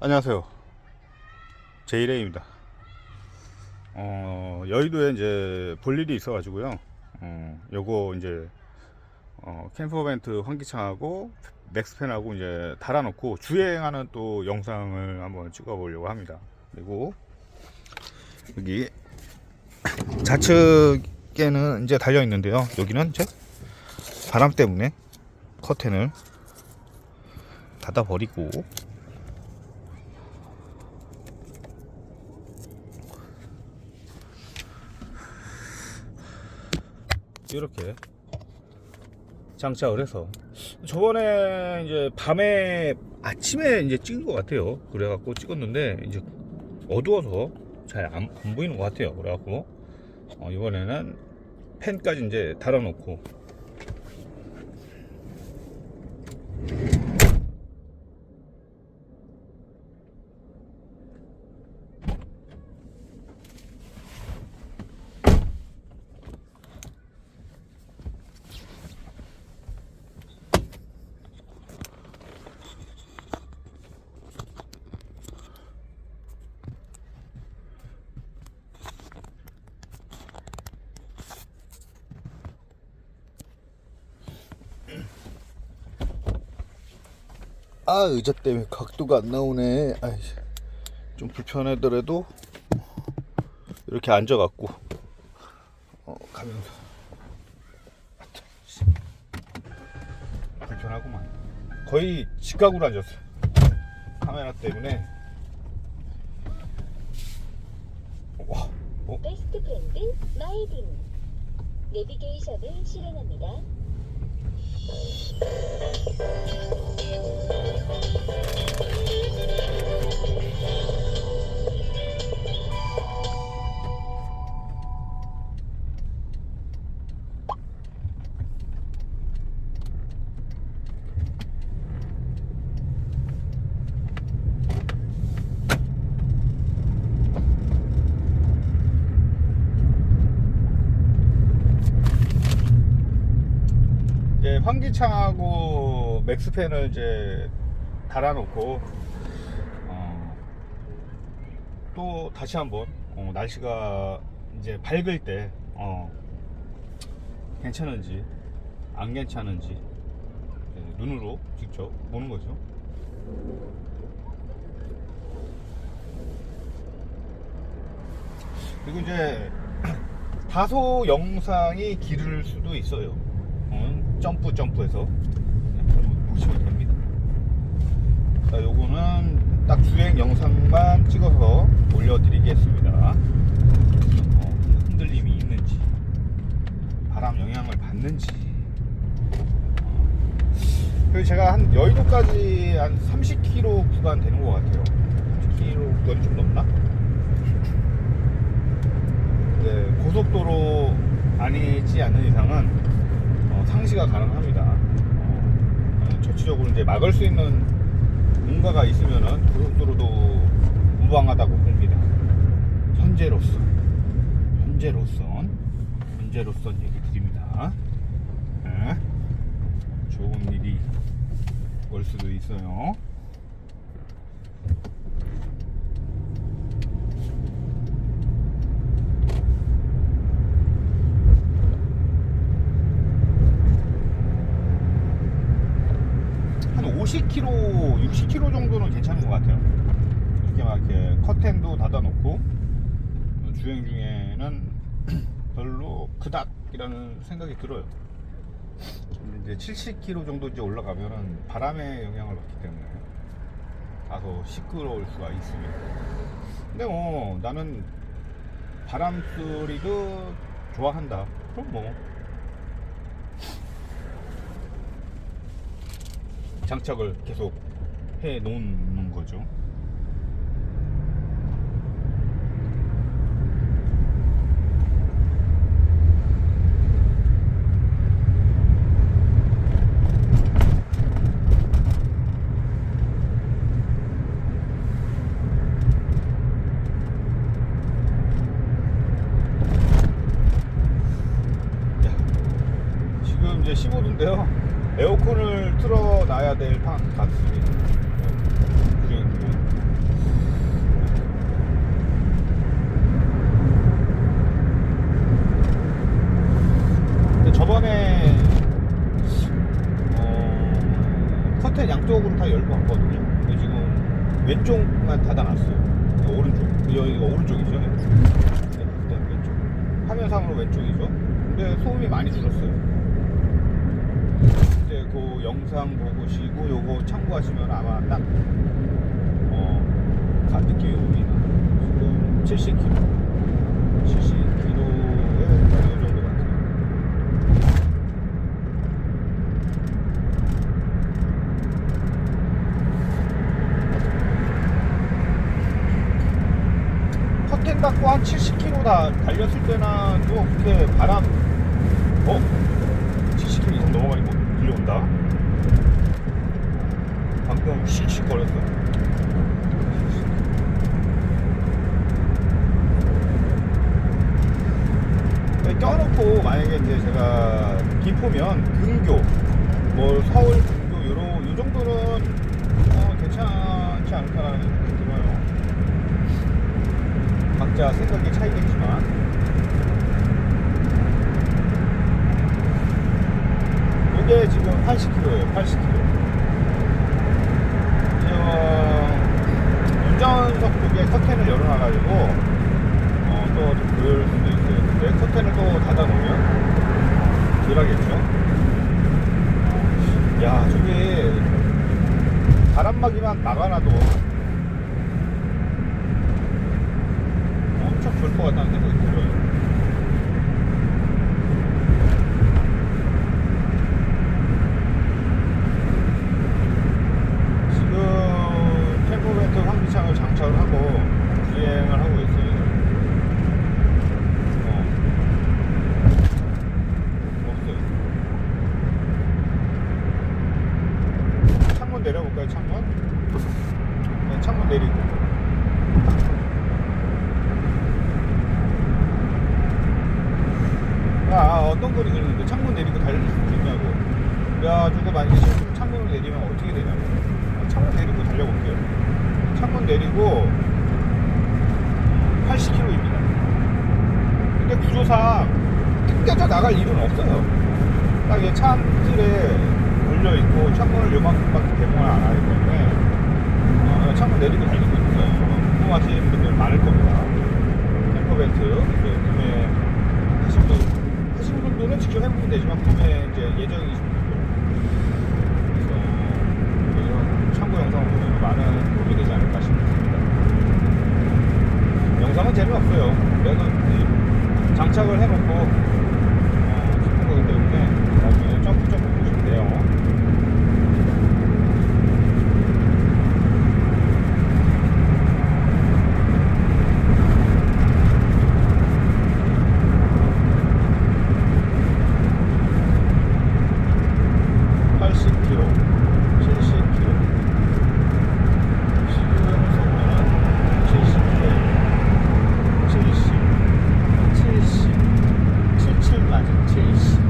안녕하세요. 제이레이입니다. 어, 여의도에 이제 볼 일이 있어가지고요. 어, 요거 이제 어, 캠퍼 벤트 환기창하고 맥스팬하고 이제 달아놓고 주행하는 또 영상을 한번 찍어보려고 합니다. 그리고 여기 좌측에는 이제 달려 있는데요. 여기는 이제 바람 때문에 커튼을 닫아 버리고 이렇게 장착을 해서 저번에 이제 밤에 아침에 이제 찍은 것 같아요. 그래갖고 찍었는데 이제 어두워서 잘안 보이는 것 같아요. 그래갖고 어, 이번에는 펜까지 이제 달아놓고 아 의자 때문에 각도가 안 나오네. 아이, 좀 불편하더라도 이렇게 앉아갖고 어, 가면서 불편하구만. 거의 직각으로 앉았어. 카메라 때문에. 와, 어? 베스트 프렌드 마이딘 내비게이션을 실행합니다. Thank you. 환기창하고 맥스팬을 이제 달아놓고 어, 또 다시 한번 어, 날씨가 이제 밝을 때 어, 괜찮은지 안 괜찮은지 네, 눈으로 직접 보는 거죠. 그리고 이제 다소 영상이 길을 수도 있어요. 어, 점프 점프해서 한번 보시면 됩니다. 자, 요거는 딱 주행 영상만 찍어서 올려드리겠습니다. 어, 흔들림이 있는지, 바람 영향을 받는지. 어, 그리고 제가 한 여의도까지 한 30km 구간 되는 것 같아요. 30km 구간이 좀 넘나? 네, 고속도로 아니지 않는 이상은 어, 상시가 가능합니다. 어, 어, 전체적으로 이제 막을 수 있는 뭔가가 있으면은 고속도로도 무방하다고 봅니다. 현재로서, 현재로선, 현재로선 얘기 드립니다. 예? 좋은 일이 올 수도 있어요. 한 50km, 60km 정도는 괜찮은 것 같아요. 이렇게 막 이렇게 커튼도 닫아놓고 주행 중에는 별로 그닥이라는 생각이 들어요. 이제 70km 정도 이제 올라가면은 바람의 영향을 받기 때문에 다소 시끄러울 수가 있습니다. 근데 뭐 나는 바람 소리도 좋아한다. 그럼 뭐 장착을 계속 해 놓는 거죠. 자, 지금 이제 15도인데요. 에어컨을 틀어놔야 될 판 같습니다. 주행 중에. 저번에 어, 커튼 양쪽으로 다 열고 왔거든요. 근데 지금 왼쪽만 닫아놨어요. 오른쪽. 여기가 오른쪽이죠. 네, 그다음 왼쪽. 화면상으로 왼쪽이죠. 근데 소음이 많이 줄었어요. 이제 그 영상 보시고 요거 참고하시면 아마 딱 어, 가 느낌이 옵니다. 지금 70km. 70km에 이 정도 같아요. 커튼 닫고 한 70km 다 달렸을 때는 또 그렇게 바람 어? 70km 이상 넘어가니까 들려온다 방금 씩씩 거렸어 네, 껴놓고 만약에 이제 제가 김포면 근교 뭐 서울 근교 요런 요 정도는 어, 괜찮지 않을까라는 생각이 들어요. 각자 생각의 차이겠지만. 이게 지금 80km예요 80km 지금 운전석 쪽에 커튼을 열어놔가지고 어, 또좀 보일 커튼을 또 닫아놓으면 덜하겠죠? 야 저기 바람막이만 막아놔도 엄청 좋을 것 같다는 생각이 들어요. 지금 캠퍼벤트 환기창을 장착을 하고 주행을 하고 있어요. 어. 없어요. 창문 내려볼까요? 창문? 네, 창문 내리고. 야 어떤 분이 그러는데 창문 내리고 달릴 수 있냐고 그래가지고 만약에 실수로 창문을 내리면 어떻게 되냐고 창문 내리고 달려볼게요 창문 내리고 80km입니다 근데 구조상 튕겨져 나갈 일은 없어요 딱 이게 창틀에 걸려있고 창문을 요만큼밖에 개봉을 안 하기 때문에 어, 창문 내리고 달리고 있어요 궁금하신 분들 많을 겁니다. 캠퍼벤트. 구매 하신 분 하신 분들은 직접 해보면 되지만 구매 이제 예정이신 분들. 그래서 이런 참고 영상을 보면 많은 도움이 되지 않을까 싶습니다. 영상은 재미없어요. 내가 이 장착을 해놓고 어, 찍는 거기 때문에 나중에 점프 점프 보시면 돼요. 팔십 k m 70km. 지금 속도는 70km. 70. 70. 77 맞아. 70.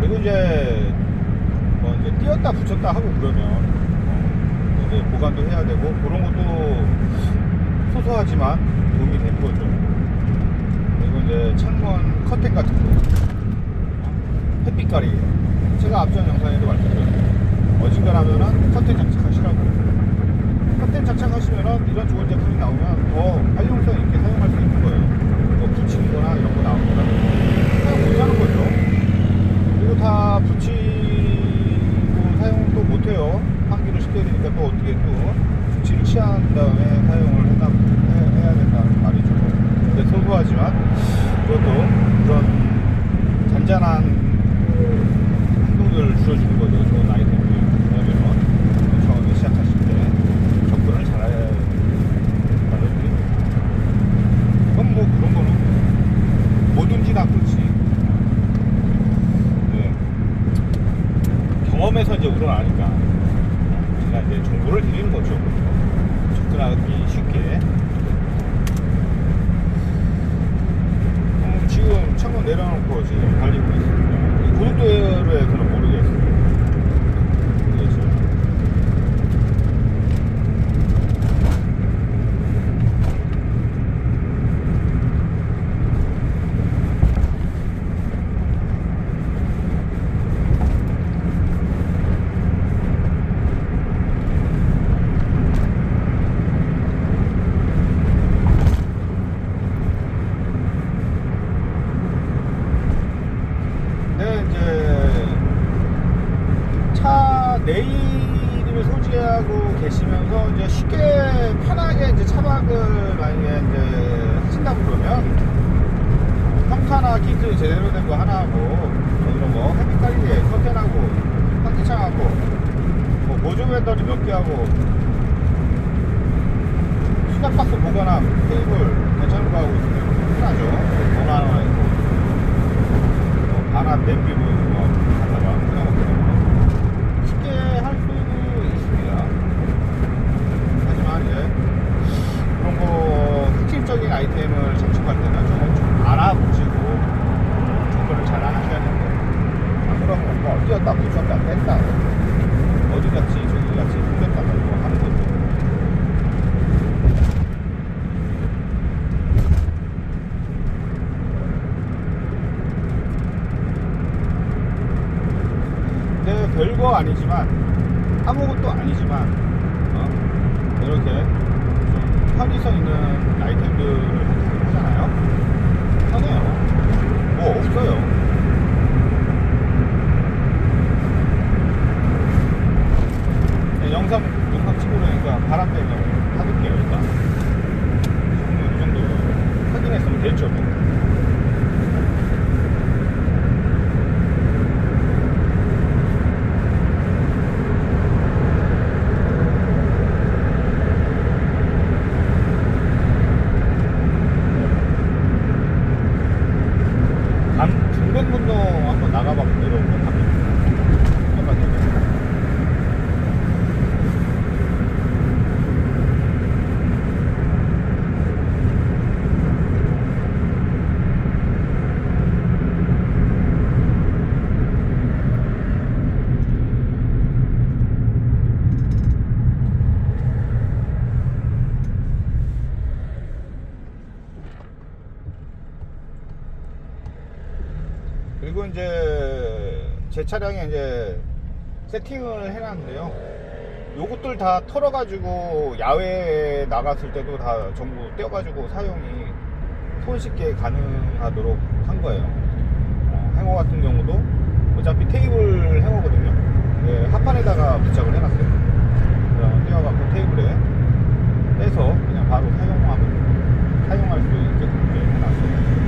그리고 이제 뭐 이제 띄었다 붙였다 하고 그러면 어, 이제 보관도 해야 되고 그런 것도 소소하지만 도움이 되는 거죠. 그리고 이제 창문 커튼 같은 거 어, 햇빛 가리개 제가 앞전 영상에도 말씀드렸죠. 어진간하면은 커튼 장착하시라고. 커튼 장착하시면은 이런 좋은 제품이 나오면 더 활용성 있게 사용할 수 있는 거예요. 뭐 붙이는 거나 이런 거 나오면 사용 못하는 거죠. 다 붙이고 사용도 못해요. 환기를 시켜야 되니까 또 어떻게 또 붙이를 취한 다음에 사용을 해, 해야 된다는 말이죠. 근데 소소하지만 그것도 그런 잔잔한 행동들을 줄여주는 거죠. 좋은 아이템들이. 왜냐면 처음에 시작하실 때 접근을 잘해야 알려드리는 그건 뭐 그런 거는 뭐든지 다 그렇지. 네. 경험에서 이제 우러나니까 제가 이제 정보를 드리는 거죠. 접근하기 쉽게. 음, 지금 창문 내려놓고 지금 달리고 있습니다. 고속도로에서는 모르겠어요. 차 내일을 소지하고 계시면서 이제 쉽게 편하게 이제 차박을 만약에 이제 하신다 그러면 평타나 키트 제대로 된 거 하나 하고 뭐 이런 거 햇빛 가리개 커튼하고 환기창하고 뭐 보조 배터리 몇 개 하고 수납박스 보거나 테이블 괜찮은 거 하고 있으면 편하죠 전화 하나 있고 뭐 반합 냄비 뭐 갖다가 끓여놓고 쉽게 할 수 있습니다 하지만 이제 그런 거 흑질적인 아이템을 장착할 때는 좀, 좀 알아보시고 접근을 잘 하셔야 되는데 안 그러면 뭐 어디였다 묻혔다 뺐다 어디 갔지 저기 갔지 숨겼다 뭐 하는 것도 네, 별거 아니지만 아무것도 아니지만 어? 이렇게 좀 편의성 있는 아이템들을 선택을 하잖아요. 편해요. 뭐 없어요. 네, 영상 영상 찍고 그러니까 바람 때문에 닫을게요 일단. 이 정도 확인했으면 됐죠. 뭐. 감 중변분도 한번 나가봐 내려오고 가면 약간 되게 그리고 이제 제 차량에 이제 세팅을 해놨는데요. 요것들 다 털어가지고 야외에 나갔을 때도 다 전부 떼어가지고 사용이 손쉽게 가능하도록 한 거예요. 어, 행어 같은 경우도 어차피 테이블 행어거든요. 예, 합판에다가 부착을 해놨어요. 떼어갖고 테이블에 떼서 그냥 바로 사용하면 사용할 수 있게끔 해놨어요.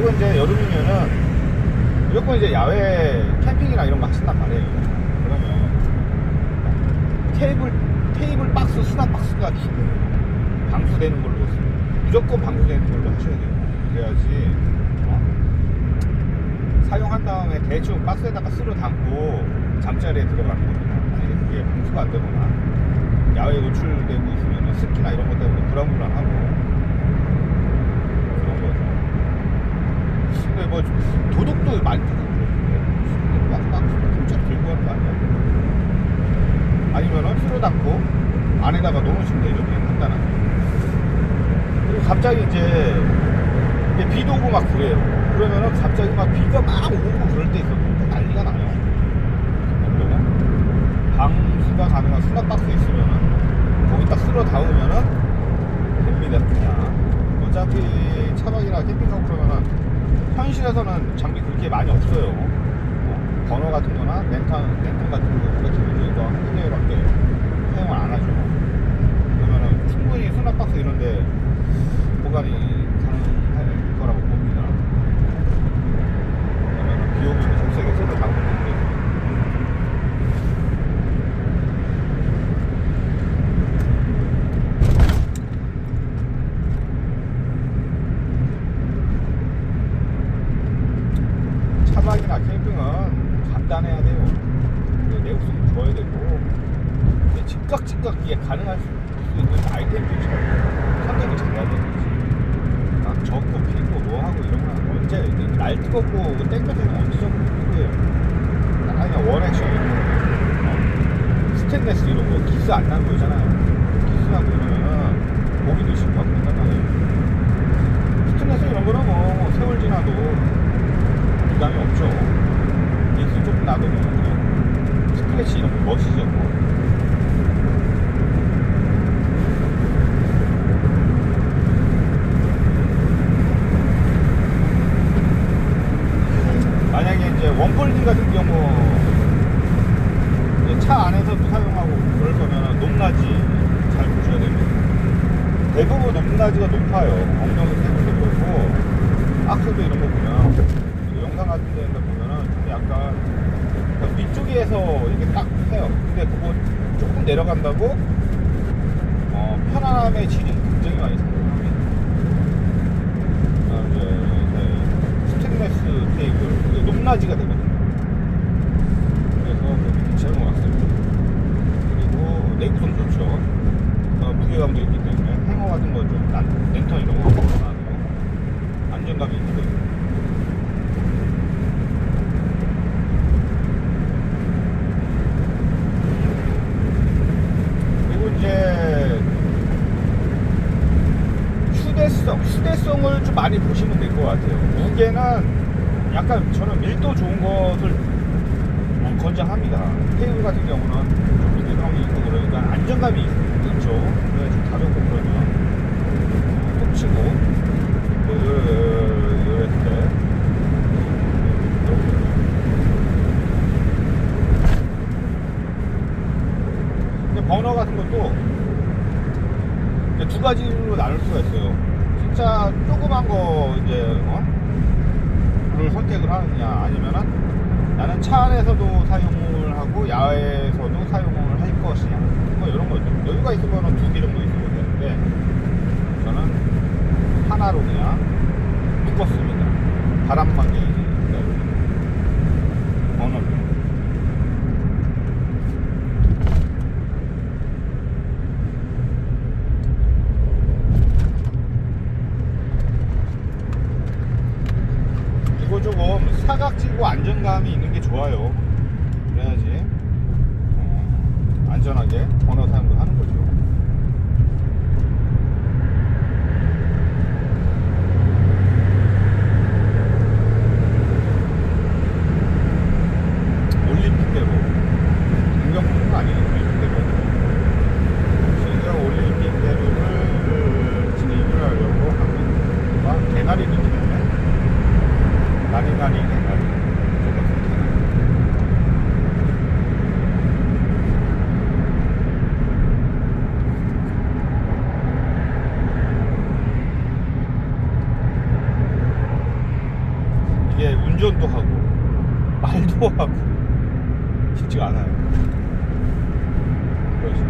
그리고 이제 여름이면은 무조건 이제 야외 캠핑이나 이런 거 하신단 말이에요. 그러면 테이블 테이블 박스 수납 박스가 죽어요. 방수되는 걸로 무조건 방수되는 걸로 하셔야 돼요. 그래야지 어? 사용한 다음에 대충 박스에다가 쓸어 담고 잠자리에 들어가는 겁니다. 만약에 그게 방수가 안 되거나 야외에 노출되고 있으면 습기나 이런 것 때문에 불안불안하고 그런 거죠. 근데 뭐 도둑도 많이 막막 훔쳐 들고 하는 거 아니야? 아니면은 술을 담고 안에다가 넣으시면 되죠 그냥 간단하게. 그리고 갑자기 이제 비도 오고 막 그래요. 그러면은 갑자기 막 비가 막 오고 그럴 때 있어도 또 난리가 나요. 그러면 방수가 가능한 수납박스 있으면은 거기 딱 쓸어 담으면은 됩니다 그냥 어차피 차박이나 캠핑하고 그러면은 현실에서는 장비 그렇게 많이 없어요. 뭐 버너 같은 거나 랜턴, 랜턴 같은 거 같은 경우는 이거 한 개밖에 사용을 안 하죠. 그러면은 충분히 수납박스 이런데 보관이 가능할 거라고 봅니다. 그러면은 비 오면 적색에 쓸어 담고 그래서 차박이나 캠핑은 간단해야 돼요. 그 내구성도 좋아야 되고 근데 즉각 즉각 이게 가능할 수 있는 아이템도 잘 선택을 잘해야 되는 거지. 막 적고 피고 뭐 하고 이런 건 언제 이게 날 뜨겁고 그 땡볕에는 언제 적고 피고예요. 아니면 원액션 이런 거, 어? 스테인레스 이런 거 기스 안 나는 거잖아요. 기스나고 이러면은 고기도 씹고 그런단 말이에요. 스테인레스 이런 거는 뭐 세월 지나도 부담이 없죠. 기스 조금 놔두면 스크래치 이런 거 멋이죠. 뭐. 만약에 이제 원폴딩 같은 경우 이제 차 안에서도 사용하고 그럴 거면 높낮이 잘 보셔야 됩니다. 대부분 높낮이가 높아요. 엉덩이 테이블도 그렇고 악스도 이런 거 보면 그 영상 같은 데 보면은 좀 약간 그 위쪽에서 이렇게 딱 해요. 근데 그거 조금 내려간다고 어, 편안함의 질이 굉장히 많이 상승합니다. 그다음 이제 스테인레스 테이블 이게 높낮이가 되거든요. 그래서 그 제목 왔습니다. 그리고 내구성 좋죠. 어, 무게감도 있기 때문에 행어 같은 거좀 랜턴 이런 거 안정감이 있거든요. 그리고 이제 휴대성, 휴대성을 좀 많이 보시면 될 것 같아요. 무게는 약간 저는 밀도 좋은 것을 어, 권장합니다. 테이블 같은 경우는 좀 무게감이 있고 그러니까 안정감이 있죠. 그래서 좀 가볍고 그러면 톡 치고 뭐 요- 요럴 때 근데 버너 같은 것도 두 가지로 나눌 수가 있어요. 진짜 조그만 거 이제 어? 를 선택을 하느냐 아니면은 나는 차 안에서도 사용을 하고 야외에서도 사용을 할 것이냐 뭐 이런 거죠. 여유가 있으면 두개 정도 있으면 되는데 저는 하나로 그냥 묶었습니다. 바람막이 버너를. 이거 조금 사각지고 안정감이 있는 게 좋아요. 그래야지 어, 안전하게 번호 사용도 하는 거죠. 올림픽대로 공격은 아니에요. 올림픽대로 지금 올림픽대로를 진입을 하려고 합니다. 개나리 느낌인데 나리 나리 개나리 저거 선택. 이게 운전도 하고 말도 하고 쉽지가 않아요. 그렇죠.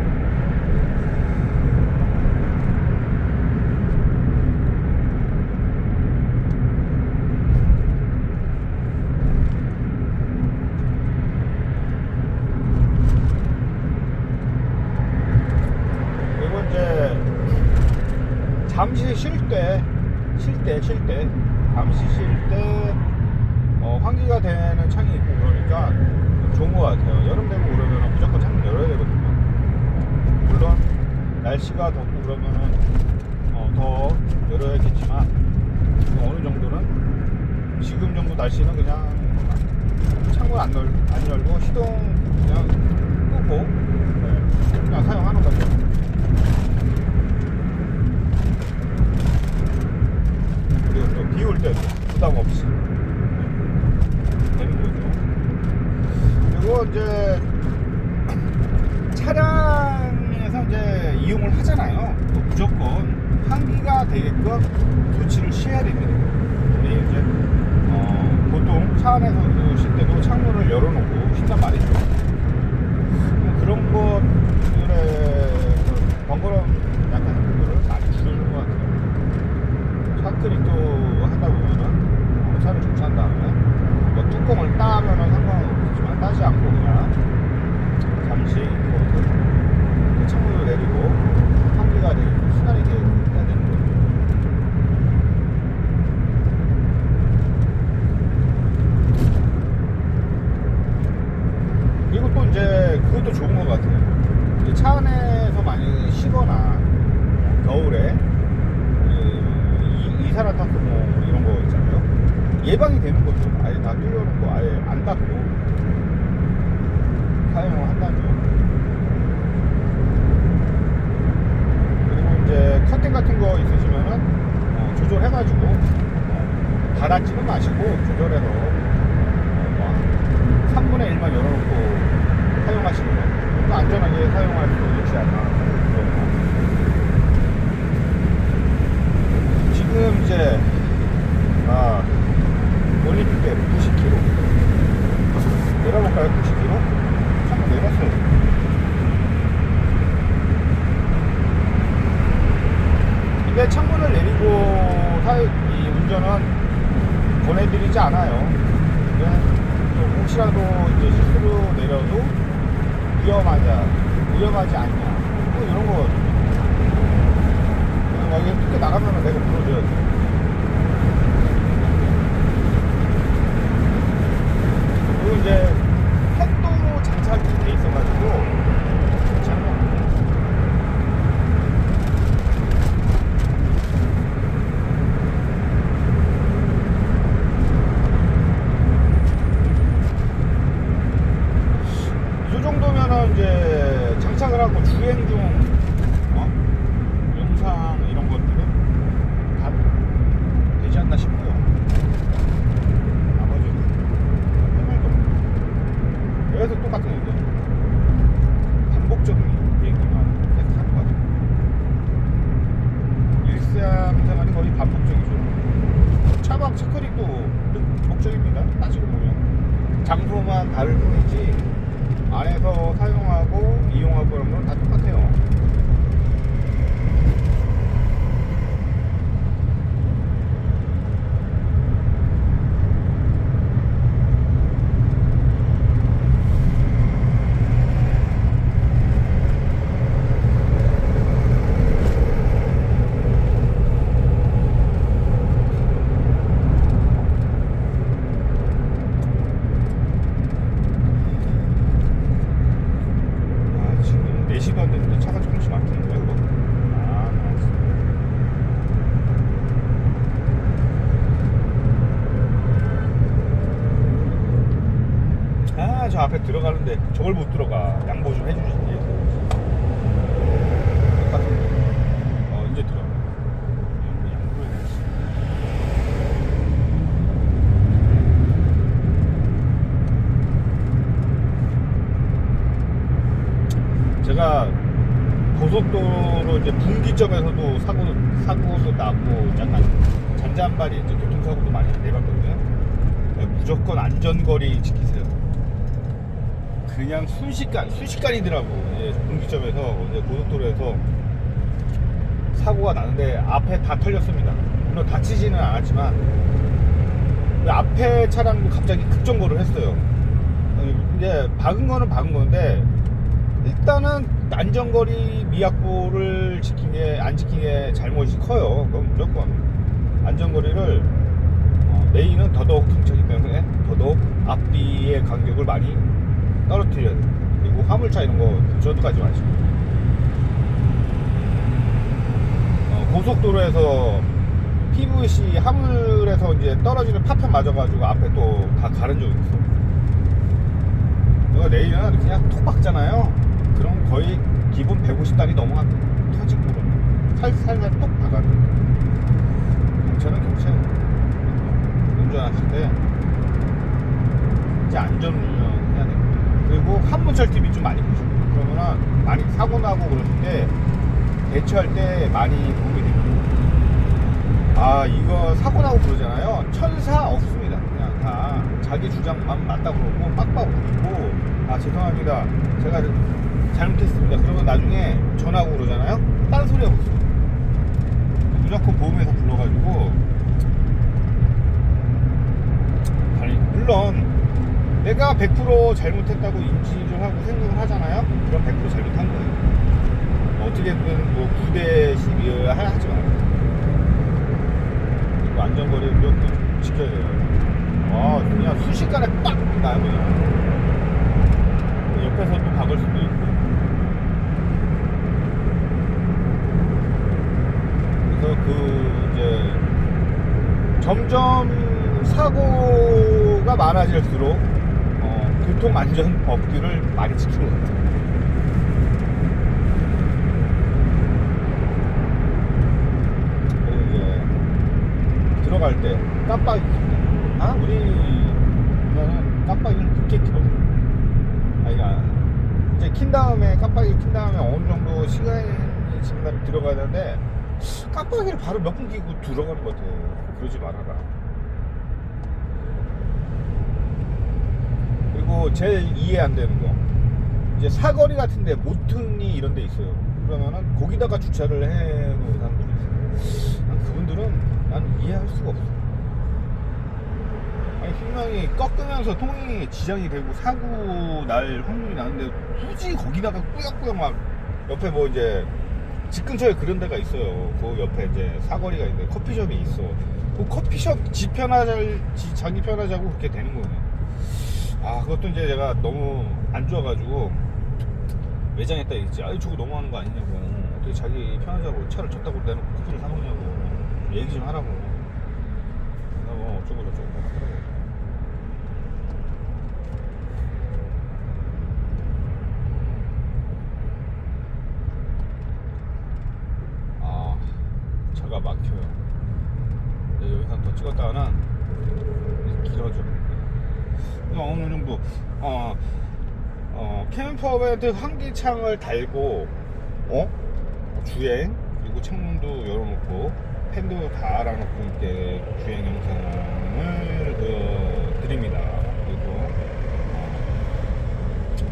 그리고 이제 잠시 쉴 때, 쉴 때, 쉴 쉴 때, 어, 환기가 되는 창이 있고 그러니까 좋은 것 같아요. 여름 되고 그러면 무조건 창문 열어야 되거든요. 물론, 날씨가 덥고 그러면은, 어, 더 열어야겠지만, 어느 정도는, 지금 정도 날씨는 그냥 창문 안, 열, 안 열고 시동 그냥 끄고, 네, 그냥 사용하는 거죠. 그리고 또 비올 때도 부담 없이 되는 거죠. 그리고 이제 차량에서 이제 이용을 하잖아요. 또 무조건 환기가 되게끔 조치를 취해야 됩니다. 근데 이제 어, 보통 차 안에서 쉴 때도 창문을 열어놓고 쉰단 말이죠. 조절을 해가지고 갈아찌는 마시고 조절해서 3분의 1만 열어놓고 사용하시면 또 안전하게 사용할 수 있지 않나 지금 이제 아 올림픽 때 90kg 내려볼까요? 90kg? 한번 내렸어요 집에 창문을 내리고 사, 이 운전은 권해드리지 않아요. 혹시라도 이제 실수로 내려도 위험하냐, 위험하지 않냐, 뭐 이런 거. 여기 밖에 나가면 내가 불러줘야 돼. 그리고 이제 저걸 못 들어가. 양보 좀 해주시지. 어, 이제 해야지. 제가 고속도로 이제 분기점에서도 사고 사고도 나고 약간 잔잔바리 이제 교통사고도 많이 내봤거든요. 네, 무조건 안전거리 지키세요. 그냥 순식간 순식간이더라고. 이제 분기점에서 이제 고속도로에서 사고가 나는데 앞에 다 털렸습니다. 물론 다치지는 않았지만 그 앞에 차량도 갑자기 급정거를 했어요. 어, 이제 박은 거는 박은 건데 일단은 안전거리 미약보를 지킨 게안 지킨 게 잘못이 커요. 그럼 무조건 안전거리를 어, 레인은 더더욱 경차기 때문에 더더욱 앞뒤의 간격을 많이 떨어뜨려야 돼. 그리고 화물차 이런 거 근처도 가지 마시고. 어, 고속도로에서 PVC 화물에서 이제 떨어지는 파편 맞아가지고 앞에 또 다 가른 적 있어. 이거 레일은 그냥 톡 박잖아요. 그럼 거의 기본 150단이 넘어갑니다. 터지고 살살살 똑 박아요. 경차는 경차. 운전하실 때 이제 안전 됩니다. 그리고 한문철 TV 좀 많이 보시고 그러면은 많이 사고 나고 그러실 때 대처할 때 많이 도움이 됩니다. 아 이거 사고 나고 그러잖아요. 천사 없습니다. 그냥 다 자기 주장만 맞다 그러고 빡빡 우기고 아 죄송합니다. 제가 잘못했습니다. 그러면 나중에 전화하고 그러잖아요. 딴 소리 하고 있어요. 무조건 보험회사 불러가지고 아니 물론 내가 100% 잘못했다고 인지를 하고 생각을 하잖아요. 그럼 100% 잘못한 거예요. 어떻게든 뭐 9대 12여 하지 말아요. 그리고 안전거리 지켜야 돼요. 와, 그냥 순식간에 빡! 그냥. 옆에서 또 박을 수도 있고. 그래서 그, 이제, 점점 사고가 많아질수록, 어, 교통안전 법규를 많이 지키는 것 같아요. 이제, 들어갈 때 깜빡이. 아 우리 깜빡이를 늦게 켜. 아이가 이제 킨 다음에 깜빡이 킨 다음에 어느 정도 시간이 지나면 들어가야 되는데 깜빡이를 바로 몇 분 끼고 들어가는 것 같아요. 그러지 말아라. 그리고 제일 이해 안 되는 거 이제 사거리 같은데 모퉁이 이런 데 있어요. 그러면은 거기다가 주차를 해 놓은 사람들이 있어요. 난 그분들은 난 이해할 수가 없어. 아니 아니, 분명히 꺾으면서 통행에 지장이 되고 사고 날 확률이 나는데 굳이 거기다가 꾸역꾸역 막 옆에 뭐 이제 집 근처에 그런 데가 있어요. 그 옆에 이제 사거리가 있는데 커피숍이 있어. 그 커피숍 지 편하자, 지, 자기 편하자고 그렇게 되는 거예요. 아, 그것도 이제 제가 너무 안 좋아가지고 매장에다 있지. 아니, 저거 너무하는 거 아니냐고. 어떻게 자기 편하자고 차를 줬다고 내놓고 커피를 사먹냐고. 얘기 좀 하라고. 내가 뭐 어쩌고 저쩌고 뭐 하더라고. 아, 차가 막혀요. 네, 여기서 더 찍었다가는 길어져. 어느 정도, 어, 어, 캠퍼밴드 환기창을 달고, 어? 주행, 그리고 창문도 열어놓고, 팬도 달아놓고, 이렇게 주행 영상을 그, 드립니다. 그리고, 어,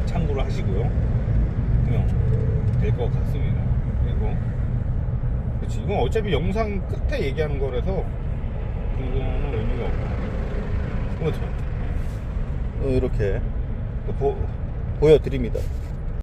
참고를 하시고요. 그냥 될것 같습니다. 그리고, 그치, 이건 어차피 영상 끝에 얘기하는 거라서, 그거는 의미가 없고. 그렇죠. 어, 이렇게 보, 보여드립니다.